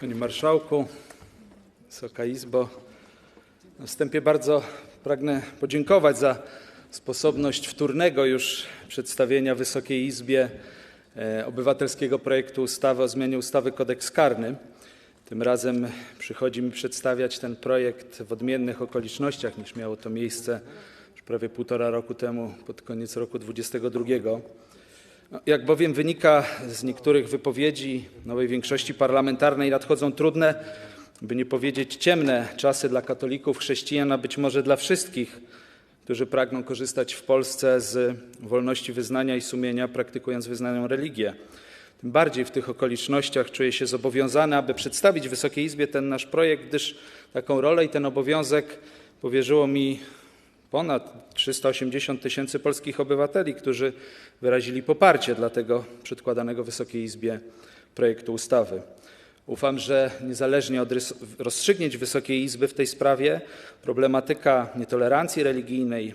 Panie Marszałku, Wysoka Izbo, na wstępie bardzo pragnę podziękować za sposobność wtórnego już przedstawienia Wysokiej Izbie e, obywatelskiego projektu ustawy o zmianie ustawy Kodeks karny. Tym razem przychodzi mi przedstawiać ten projekt w odmiennych okolicznościach niż miało to miejsce już prawie półtora roku temu, pod koniec roku 2022. Jak bowiem wynika z niektórych wypowiedzi nowej większości parlamentarnej, nadchodzą trudne, by nie powiedzieć ciemne czasy dla katolików, chrześcijan, a być może dla wszystkich, którzy pragną korzystać w Polsce z wolności wyznania i sumienia, praktykując wyznaną religię. Tym bardziej w tych okolicznościach czuję się zobowiązany, aby przedstawić Wysokiej Izbie ten nasz projekt, gdyż taką rolę i ten obowiązek powierzyło mi ponad 380 tysięcy polskich obywateli, którzy wyrazili poparcie dla tego przedkładanego Wysokiej Izbie projektu ustawy. Ufam, że niezależnie od rozstrzygnięć Wysokiej Izby w tej sprawie, problematyka nietolerancji religijnej,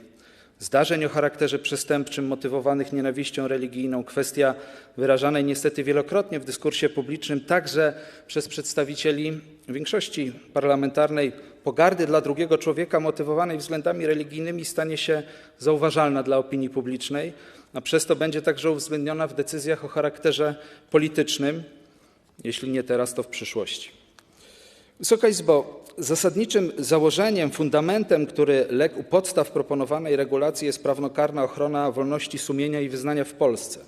zdarzeń o charakterze przestępczym motywowanych nienawiścią religijną, kwestia wyrażanej niestety wielokrotnie w dyskursie publicznym, także przez przedstawicieli większości parlamentarnej, pogardy dla drugiego człowieka motywowanej względami religijnymi stanie się zauważalna dla opinii publicznej, a przez to będzie także uwzględniona w decyzjach o charakterze politycznym, jeśli nie teraz, to w przyszłości. Wysoka Izbo, zasadniczym założeniem, fundamentem, który legł u podstaw proponowanej regulacji, jest prawnokarna ochrona wolności sumienia i wyznania w Polsce.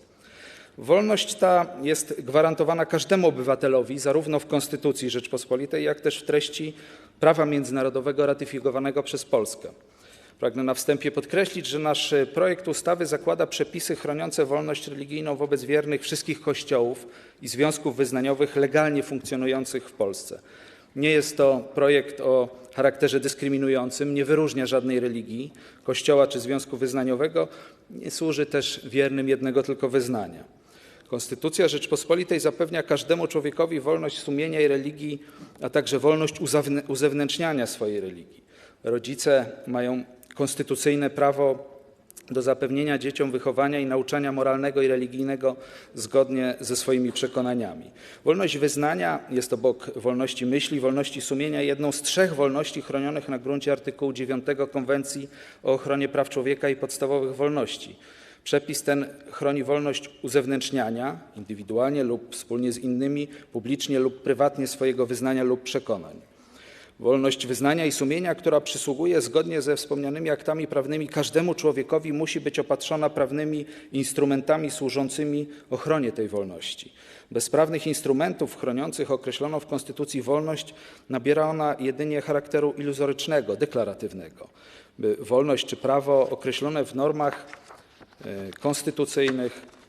Wolność ta jest gwarantowana każdemu obywatelowi, zarówno w Konstytucji Rzeczpospolitej, jak też w treści prawa międzynarodowego ratyfikowanego przez Polskę. Pragnę na wstępie podkreślić, że nasz projekt ustawy zakłada przepisy chroniące wolność religijną wobec wiernych wszystkich kościołów i związków wyznaniowych legalnie funkcjonujących w Polsce. Nie jest to projekt o charakterze dyskryminującym, nie wyróżnia żadnej religii, kościoła czy związku wyznaniowego, nie służy też wiernym jednego tylko wyznania. Konstytucja Rzeczpospolitej zapewnia każdemu człowiekowi wolność sumienia i religii, a także wolność uzewnętrzniania swojej religii. Rodzice mają konstytucyjne prawo do zapewnienia dzieciom wychowania i nauczania moralnego i religijnego zgodnie ze swoimi przekonaniami. Wolność wyznania jest obok wolności myśli, wolności sumienia jedną z trzech wolności chronionych na gruncie artykułu 9 Konwencji o ochronie praw człowieka i podstawowych wolności. Przepis ten chroni wolność uzewnętrzniania indywidualnie lub wspólnie z innymi, publicznie lub prywatnie swojego wyznania lub przekonań. Wolność wyznania i sumienia, która przysługuje zgodnie ze wspomnianymi aktami prawnymi każdemu człowiekowi, musi być opatrzona prawnymi instrumentami służącymi ochronie tej wolności. Bez prawnych instrumentów chroniących określoną w Konstytucji wolność nabiera ona jedynie charakteru iluzorycznego, deklaratywnego. Wolność czy prawo określone w normach e, konstytucyjnych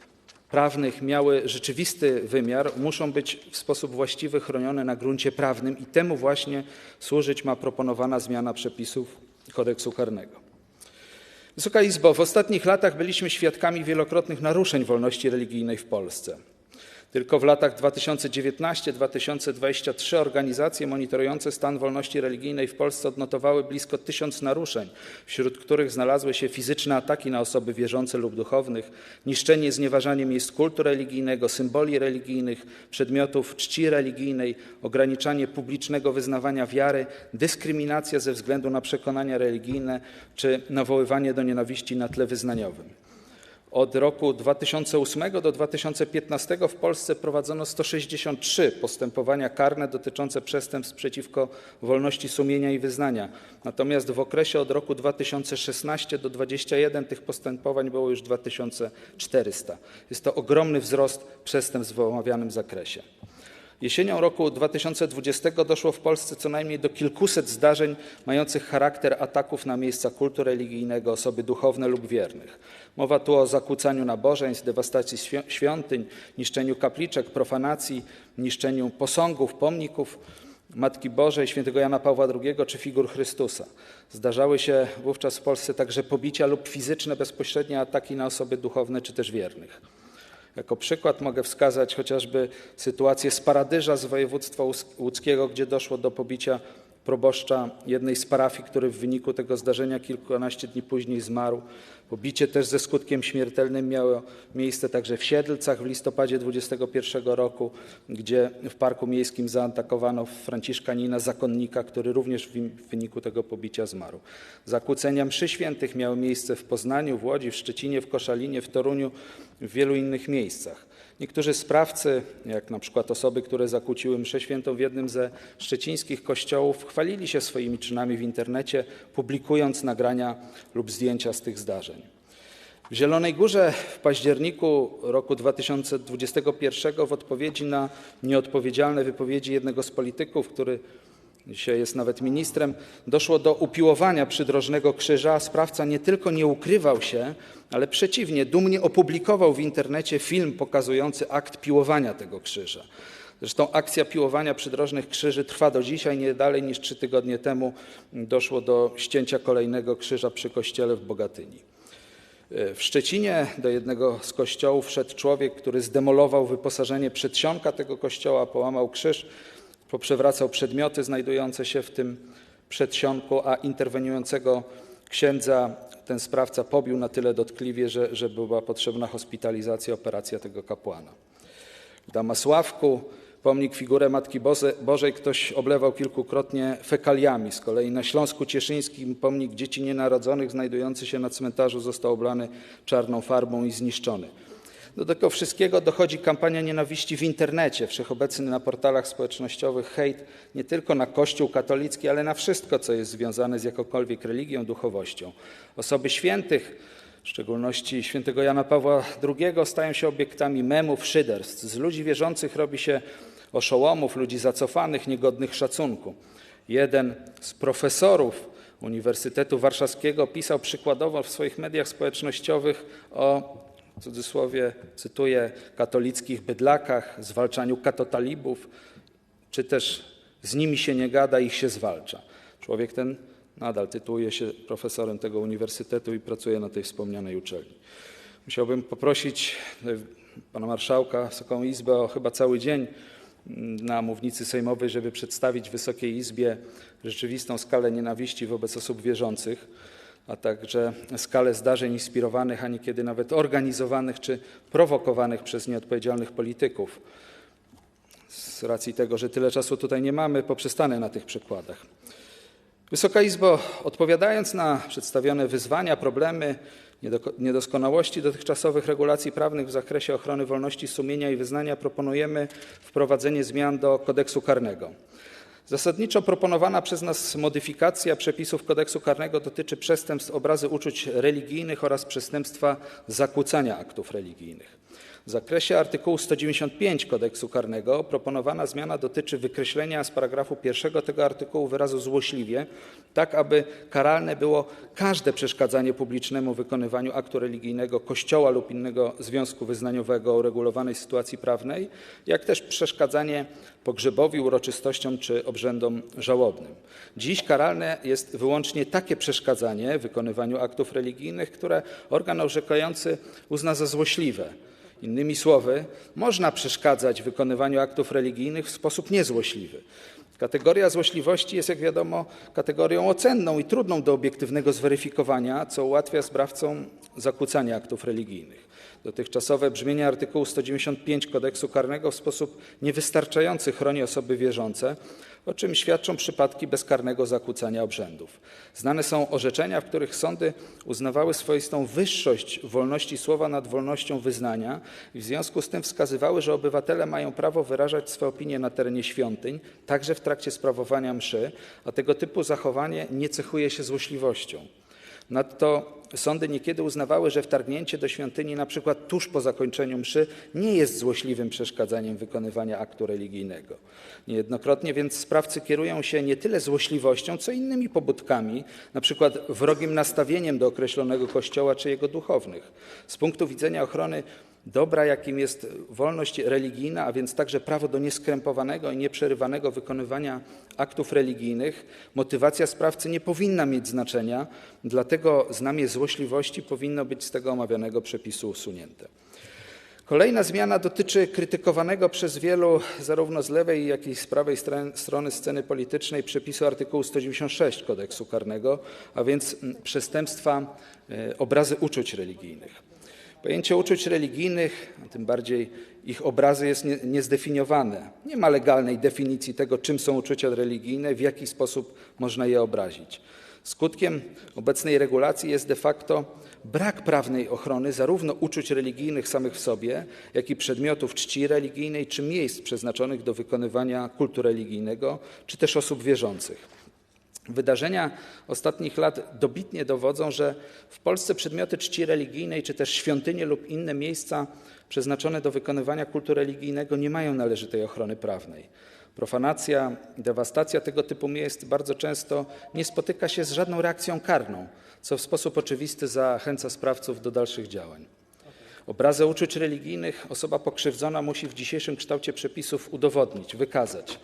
prawnych miały rzeczywisty wymiar, muszą być w sposób właściwy chronione na gruncie prawnym i temu właśnie służyć ma proponowana zmiana przepisów Kodeksu karnego. Wysoka Izbo, w ostatnich latach byliśmy świadkami wielokrotnych naruszeń wolności religijnej w Polsce. Tylko w latach 2019-2023 organizacje monitorujące stan wolności religijnej w Polsce odnotowały blisko tysiąc naruszeń, wśród których znalazły się fizyczne ataki na osoby wierzące lub duchownych, niszczenie, znieważanie miejsc kultu religijnego, symboli religijnych, przedmiotów czci religijnej, ograniczanie publicznego wyznawania wiary, dyskryminacja ze względu na przekonania religijne czy nawoływanie do nienawiści na tle wyznaniowym. Od roku 2008 do 2015 w Polsce prowadzono 163 postępowania karne dotyczące przestępstw przeciwko wolności sumienia i wyznania. Natomiast w okresie od roku 2016 do 2021 tych postępowań było już 2400. Jest to ogromny wzrost przestępstw w omawianym zakresie. Jesienią roku 2020 doszło w Polsce co najmniej do kilkuset zdarzeń mających charakter ataków na miejsca kultu religijnego, osoby duchowne lub wiernych. Mowa tu o zakłócaniu nabożeństw, dewastacji świątyń, niszczeniu kapliczek, profanacji, niszczeniu posągów, pomników Matki Bożej, świętego Jana Pawła II czy figur Chrystusa. Zdarzały się wówczas w Polsce także pobicia lub fizyczne bezpośrednie ataki na osoby duchowne czy też wiernych. Jako przykład mogę wskazać chociażby sytuację z Paradyża z województwa łódzkiego, gdzie doszło do pobicia proboszcza jednej z parafii, który w wyniku tego zdarzenia kilkanaście dni później zmarł. Pobicie też ze skutkiem śmiertelnym miało miejsce także w Siedlcach w listopadzie 21 roku, gdzie w parku miejskim zaatakowano franciszkanina zakonnika, który również w wyniku tego pobicia zmarł. Zakłócenia mszy świętych miały miejsce w Poznaniu, w Łodzi, w Szczecinie, w Koszalinie, w Toruniu, w wielu innych miejscach. Niektórzy sprawcy, jak na przykład osoby, które zakłóciły mszę świętą w jednym ze szczecińskich kościołów, chwalili się swoimi czynami w internecie, publikując nagrania lub zdjęcia z tych zdarzeń. W Zielonej Górze w październiku roku 2021 w odpowiedzi na nieodpowiedzialne wypowiedzi jednego z polityków, który dzisiaj jest nawet ministrem, doszło do upiłowania przydrożnego krzyża. Sprawca nie tylko nie ukrywał się, ale przeciwnie, dumnie opublikował w internecie film pokazujący akt piłowania tego krzyża. Zresztą akcja piłowania przydrożnych krzyży trwa do dzisiaj. Nie dalej niż trzy tygodnie temu doszło do ścięcia kolejnego krzyża przy kościele w Bogatyni. W Szczecinie do jednego z kościołów wszedł człowiek, który zdemolował wyposażenie przedsionka tego kościoła, połamał krzyż, poprzewracał przedmioty znajdujące się w tym przedsionku, a interweniującego księdza ten sprawca pobił na tyle dotkliwie, że, że była potrzebna hospitalizacja, operacja tego kapłana. W Damasławku pomnik figurę Matki Bożej ktoś oblewał kilkukrotnie fekaliami. Z kolei na Śląsku Cieszyńskim pomnik dzieci nienarodzonych znajdujący się na cmentarzu został oblany czarną farbą i zniszczony. Do tego wszystkiego dochodzi kampania nienawiści w internecie, wszechobecny na portalach społecznościowych hejt nie tylko na Kościół katolicki, ale na wszystko, co jest związane z jakąkolwiek religią, duchowością. Osoby świętych, w szczególności świętego Jana Pawła II, stają się obiektami memów, szyderstw. Z ludzi wierzących robi się oszołomów, ludzi zacofanych, niegodnych szacunku. Jeden z profesorów Uniwersytetu Warszawskiego pisał przykładowo w swoich mediach społecznościowych o w cudzysłowie cytuję, katolickich bydlakach, zwalczaniu katotalibów, czy też z nimi się nie gada, ich się zwalcza. Człowiek ten nadal tytułuje się profesorem tego uniwersytetu i pracuje na tej wspomnianej uczelni. Musiałbym poprosić e, pana marszałka, Wysoką Izbę o chyba cały dzień na mównicy sejmowej, żeby przedstawić Wysokiej Izbie rzeczywistą skalę nienawiści wobec osób wierzących a także skalę zdarzeń inspirowanych, a niekiedy nawet organizowanych czy prowokowanych przez nieodpowiedzialnych polityków. Z racji tego, że tyle czasu tutaj nie mamy, poprzestanę na tych przykładach. Wysoka Izbo, odpowiadając na przedstawione wyzwania, problemy, niedoskonałości dotychczasowych regulacji prawnych w zakresie ochrony wolności sumienia i wyznania, proponujemy wprowadzenie zmian do kodeksu karnego. Zasadniczo proponowana przez nas modyfikacja przepisów kodeksu karnego dotyczy przestępstw obrazy uczuć religijnych oraz przestępstwa zakłócania aktów religijnych. W zakresie artykułu 195 kodeksu karnego proponowana zmiana dotyczy wykreślenia z paragrafu pierwszego tego artykułu wyrazu złośliwie, tak aby karalne było każde przeszkadzanie publicznemu wykonywaniu aktu religijnego Kościoła lub innego związku wyznaniowego o uregulowanej sytuacji prawnej, jak też przeszkadzanie pogrzebowi, uroczystościom czy obrzędom żałobnym. Dziś karalne jest wyłącznie takie przeszkadzanie wykonywaniu aktów religijnych, które organ orzekający uzna za złośliwe. Innymi słowy, można przeszkadzać wykonywaniu aktów religijnych w sposób niezłośliwy. Kategoria złośliwości jest, jak wiadomo, kategorią ocenną i trudną do obiektywnego zweryfikowania, co ułatwia sprawcom zakłócanie aktów religijnych. Dotychczasowe brzmienie artykułu 195 kodeksu karnego w sposób niewystarczający chroni osoby wierzące, o czym świadczą przypadki bezkarnego zakłócania obrzędów. Znane są orzeczenia, w których sądy uznawały swoistą wyższość wolności słowa nad wolnością wyznania i w związku z tym wskazywały, że obywatele mają prawo wyrażać swoje opinie na terenie świątyń, także w trakcie sprawowania mszy, a tego typu zachowanie nie cechuje się złośliwością. Nadto sądy niekiedy uznawały, że wtargnięcie do świątyni przykład tuż po zakończeniu mszy nie jest złośliwym przeszkadzaniem wykonywania aktu religijnego. Niejednokrotnie więc sprawcy kierują się nie tyle złośliwością, co innymi pobudkami, przykład wrogim nastawieniem do określonego kościoła czy jego duchownych. Z punktu widzenia ochrony dobra, jakim jest wolność religijna, a więc także prawo do nieskrępowanego i nieprzerywanego wykonywania aktów religijnych, motywacja sprawcy nie powinna mieć znaczenia, dlatego znamie złośliwości powinno być z tego omawianego przepisu usunięte. Kolejna zmiana dotyczy krytykowanego przez wielu zarówno z lewej, jak i z prawej strony sceny politycznej przepisu artykułu 196 kodeksu karnego, a więc mm, przestępstwa e, obrazy uczuć religijnych. Pojęcie uczuć religijnych, a tym bardziej ich obrazy jest nie- niezdefiniowane. Nie ma legalnej definicji tego, czym są uczucia religijne, w jaki sposób można je obrazić. Skutkiem obecnej regulacji jest de facto brak prawnej ochrony zarówno uczuć religijnych samych w sobie, jak i przedmiotów czci religijnej czy miejsc przeznaczonych do wykonywania kultu religijnego, czy też osób wierzących. Wydarzenia ostatnich lat dobitnie dowodzą, że w Polsce przedmioty czci religijnej, czy też świątynie lub inne miejsca przeznaczone do wykonywania kultu religijnego nie mają należytej ochrony prawnej. Profanacja, dewastacja tego typu miejsc bardzo często nie spotyka się z żadną reakcją karną, co w sposób oczywisty zachęca sprawców do dalszych działań. Obrazę uczuć religijnych osoba pokrzywdzona musi w dzisiejszym kształcie przepisów udowodnić, wykazać.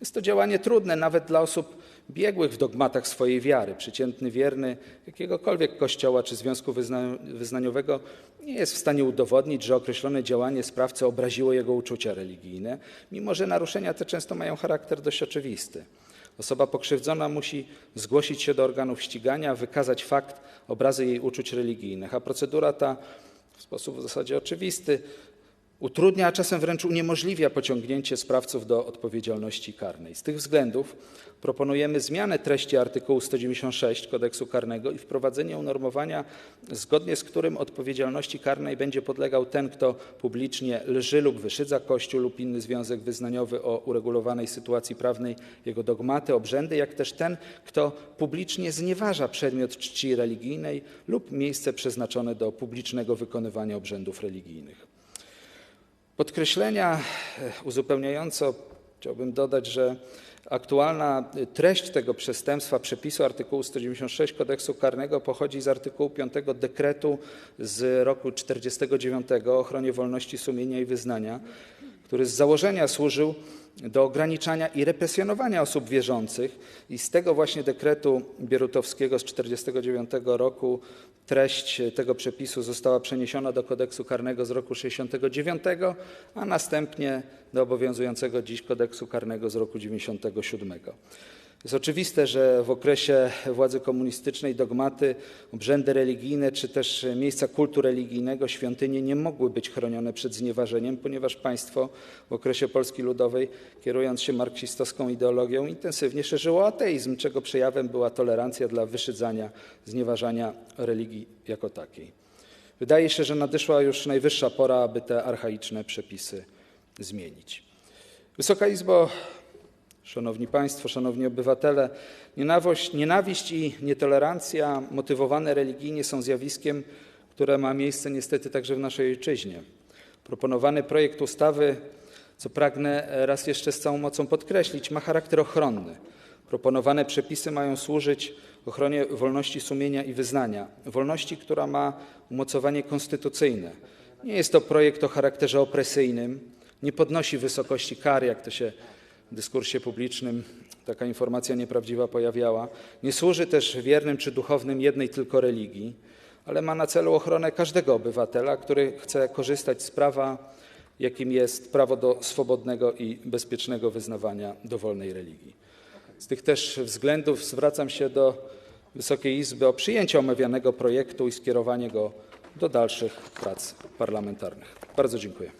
Jest to działanie trudne nawet dla osób biegłych w dogmatach swojej wiary. Przeciętny wierny jakiegokolwiek kościoła czy związku wyzna- wyznaniowego nie jest w stanie udowodnić, że określone działanie sprawcy obraziło jego uczucia religijne, mimo że naruszenia te często mają charakter dość oczywisty. Osoba pokrzywdzona musi zgłosić się do organów ścigania, wykazać fakt obrazy jej uczuć religijnych, a procedura ta w sposób w zasadzie oczywisty utrudnia, a czasem wręcz uniemożliwia pociągnięcie sprawców do odpowiedzialności karnej. Z tych względów proponujemy zmianę treści artykułu 196 kodeksu karnego i wprowadzenie unormowania, zgodnie z którym odpowiedzialności karnej będzie podlegał ten, kto publicznie lży lub wyszydza Kościół lub inny związek wyznaniowy o uregulowanej sytuacji prawnej, jego dogmaty, obrzędy, jak też ten, kto publicznie znieważa przedmiot czci religijnej lub miejsce przeznaczone do publicznego wykonywania obrzędów religijnych. Podkreślenia e, uzupełniająco chciałbym dodać, że aktualna treść tego przestępstwa, przepisu artykułu 196 kodeksu karnego pochodzi z artykułu 5 dekretu z roku 49 o ochronie wolności sumienia i wyznania, który z założenia służył do ograniczania i represjonowania osób wierzących i z tego właśnie dekretu bierutowskiego z 49 roku treść tego przepisu została przeniesiona do kodeksu karnego z roku 69, a następnie do obowiązującego dziś kodeksu karnego z roku 97. Jest oczywiste, że w okresie władzy komunistycznej dogmaty, obrzędy religijne czy też miejsca kultu religijnego, świątynie nie mogły być chronione przed znieważeniem, ponieważ państwo w okresie Polski Ludowej, kierując się marksistowską ideologią, intensywnie szerzyło ateizm, czego przejawem była tolerancja dla wyszydzania, znieważania religii jako takiej. Wydaje się, że nadeszła już najwyższa pora, aby te archaiczne przepisy zmienić. Wysoka Izbo, Szanowni Państwo, Szanowni Obywatele, nienawiść i nietolerancja motywowane religijnie są zjawiskiem, które ma miejsce niestety także w naszej ojczyźnie. Proponowany projekt ustawy, co pragnę raz jeszcze z całą mocą podkreślić, ma charakter ochronny. Proponowane przepisy mają służyć ochronie wolności sumienia i wyznania, wolności, która ma umocowanie konstytucyjne. Nie jest to projekt o charakterze opresyjnym, nie podnosi wysokości kar, jak to się dyskursie publicznym taka informacja nieprawdziwa pojawiała. Nie służy też wiernym czy duchownym jednej tylko religii, ale ma na celu ochronę każdego obywatela, który chce korzystać z prawa, jakim jest prawo do swobodnego i bezpiecznego wyznawania dowolnej religii. Z tych też względów zwracam się do Wysokiej Izby o przyjęcie omawianego projektu i skierowanie go do dalszych prac parlamentarnych. Bardzo dziękuję.